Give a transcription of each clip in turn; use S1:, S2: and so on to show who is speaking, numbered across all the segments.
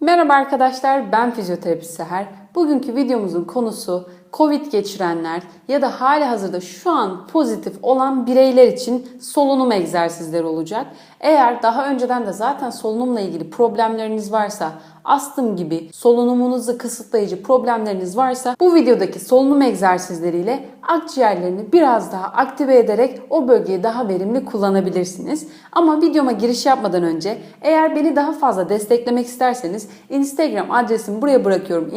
S1: Merhaba arkadaşlar, ben fizyoterapist Seher. Bugünkü videomuzun konusu Covid geçirenler ya da hali hazırda şu an pozitif olan bireyler için solunum egzersizleri olacak. Eğer daha önceden de zaten solunumla ilgili problemleriniz varsa, astım gibi solunumunuzu kısıtlayıcı problemleriniz varsa bu videodaki solunum egzersizleriyle akciğerlerini biraz daha aktive ederek o bölgeyi daha verimli kullanabilirsiniz. Ama videoma giriş yapmadan önce eğer beni daha fazla desteklemek isterseniz Instagram adresimi buraya bırakıyorum.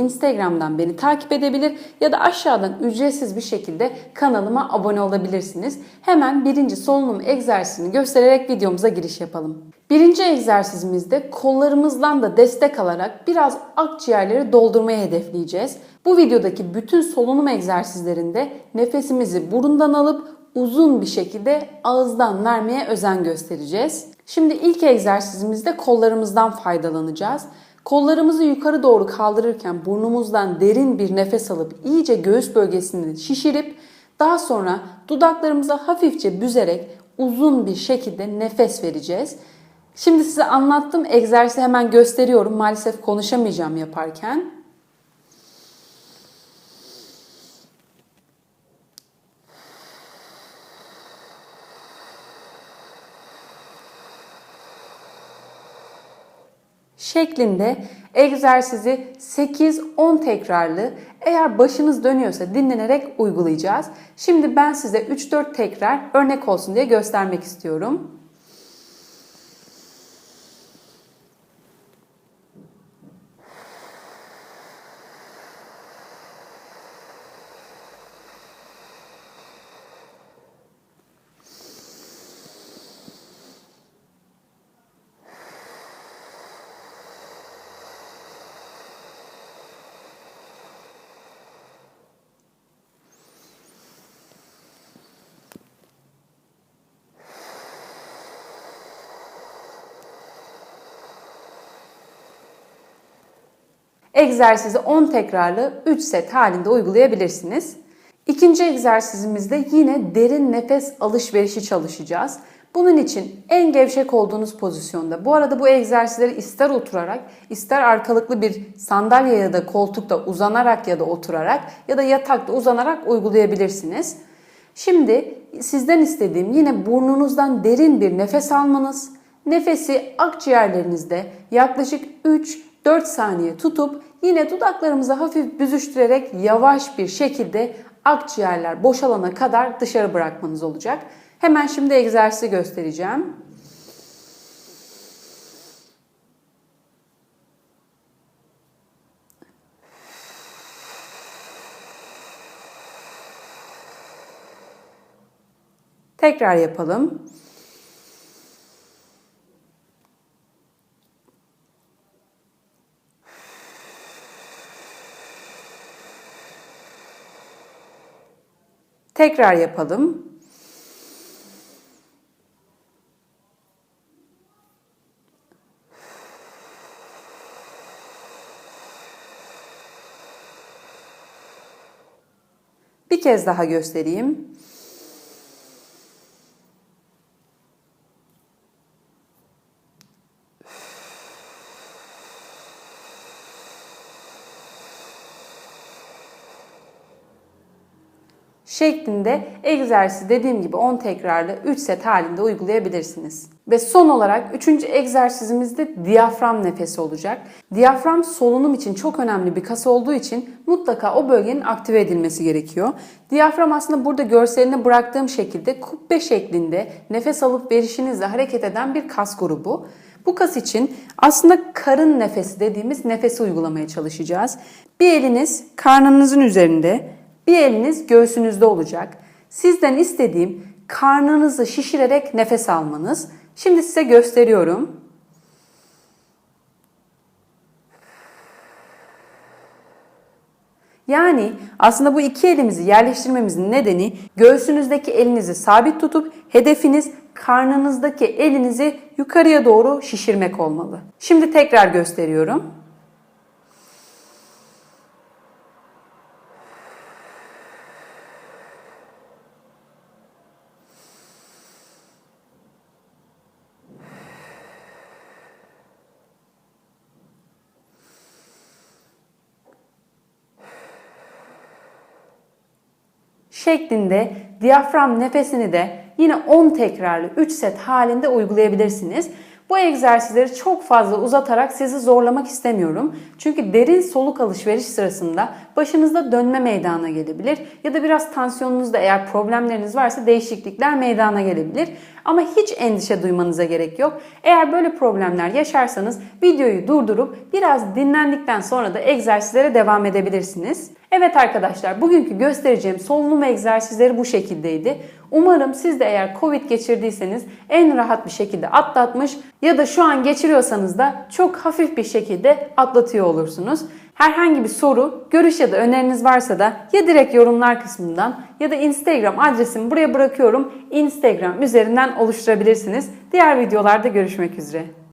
S1: Instagram'dan beni takip edebilir ya da aşağıdan ücretsiz bir şekilde kanalıma abone olabilirsiniz. Hemen birinci solunum egzersizini göstererek videomuza giriş yapalım. Birinci egzersizimizde kollarımızdan da destek alarak biraz akciğerleri doldurmayı hedefleyeceğiz. Bu videodaki bütün solunum egzersizlerinde nefesimizi burundan alıp uzun bir şekilde ağızdan vermeye özen göstereceğiz. Şimdi ilk egzersizimizde kollarımızdan faydalanacağız. Kollarımızı yukarı doğru kaldırırken burnumuzdan derin bir nefes alıp iyice göğüs bölgesini şişirip daha sonra dudaklarımıza hafifçe büzerek uzun bir şekilde nefes vereceğiz. Şimdi size anlattığım egzersizi hemen gösteriyorum. Maalesef konuşamayacağım yaparken. Şeklinde egzersizi 8-10 tekrarlı eğer başınız dönüyorsa dinlenerek uygulayacağız. Şimdi ben size 3-4 tekrar örnek olsun diye göstermek istiyorum. Egzersizi 10 tekrarlı 3 set halinde uygulayabilirsiniz. İkinci egzersizimizde yine derin nefes alışverişi çalışacağız. Bunun için en gevşek olduğunuz pozisyonda. Bu arada bu egzersizleri ister oturarak, ister arkalıklı bir sandalye ya da koltukta uzanarak ya da oturarak ya da yatakta uzanarak uygulayabilirsiniz. Şimdi sizden istediğim yine burnunuzdan derin bir nefes almanız. Nefesi akciğerlerinizde yaklaşık 3-4 saniye tutup yine dudaklarımızı hafif büzüştürerek yavaş bir şekilde akciğerler boşalana kadar dışarı bırakmanız olacak. Hemen şimdi egzersizi göstereceğim. Tekrar yapalım. Tekrar yapalım. Bir kez daha göstereyim. Şeklinde egzersizi dediğim gibi 10 tekrarlı 3 set halinde uygulayabilirsiniz. Ve son olarak 3. egzersizimizde diyafram nefesi olacak. Diyafram solunum için çok önemli bir kas olduğu için mutlaka o bölgenin aktive edilmesi gerekiyor. Diyafram aslında burada görselini bıraktığım şekilde kubbe şeklinde nefes alıp verişinizle hareket eden bir kas grubu. Bu kas için aslında karın nefesi dediğimiz nefesi uygulamaya çalışacağız. Bir eliniz karnınızın üzerinde, bir eliniz göğsünüzde olacak. Sizden istediğim karnınızı şişirerek nefes almanız. Şimdi size gösteriyorum. Yani aslında bu iki elimizi yerleştirmemizin nedeni göğsünüzdeki elinizi sabit tutup hedefiniz karnınızdaki elinizi yukarıya doğru şişirmek olmalı. Şimdi tekrar gösteriyorum. Şeklinde diyafram nefesini de yine 10 tekrarlı 3 set halinde uygulayabilirsiniz. Bu egzersizleri çok fazla uzatarak sizi zorlamak istemiyorum. Çünkü derin soluk alışveriş sırasında başınızda dönme meydana gelebilir ya da biraz tansiyonunuzda eğer problemleriniz varsa değişiklikler meydana gelebilir. Ama hiç endişe duymanıza gerek yok. Eğer böyle problemler yaşarsanız videoyu durdurup biraz dinlendikten sonra da egzersizlere devam edebilirsiniz. Evet arkadaşlar bugünkü göstereceğim solunum egzersizleri bu şekildeydi. Umarım siz de eğer Covid geçirdiyseniz en rahat bir şekilde atlatmış ya da şu an geçiriyorsanız da çok hafif bir şekilde atlatıyor olursunuz. Herhangi bir soru, görüş ya da öneriniz varsa da ya direkt yorumlar kısmından ya da Instagram adresimi buraya bırakıyorum. Instagram üzerinden oluşturabilirsiniz. Diğer videolarda görüşmek üzere.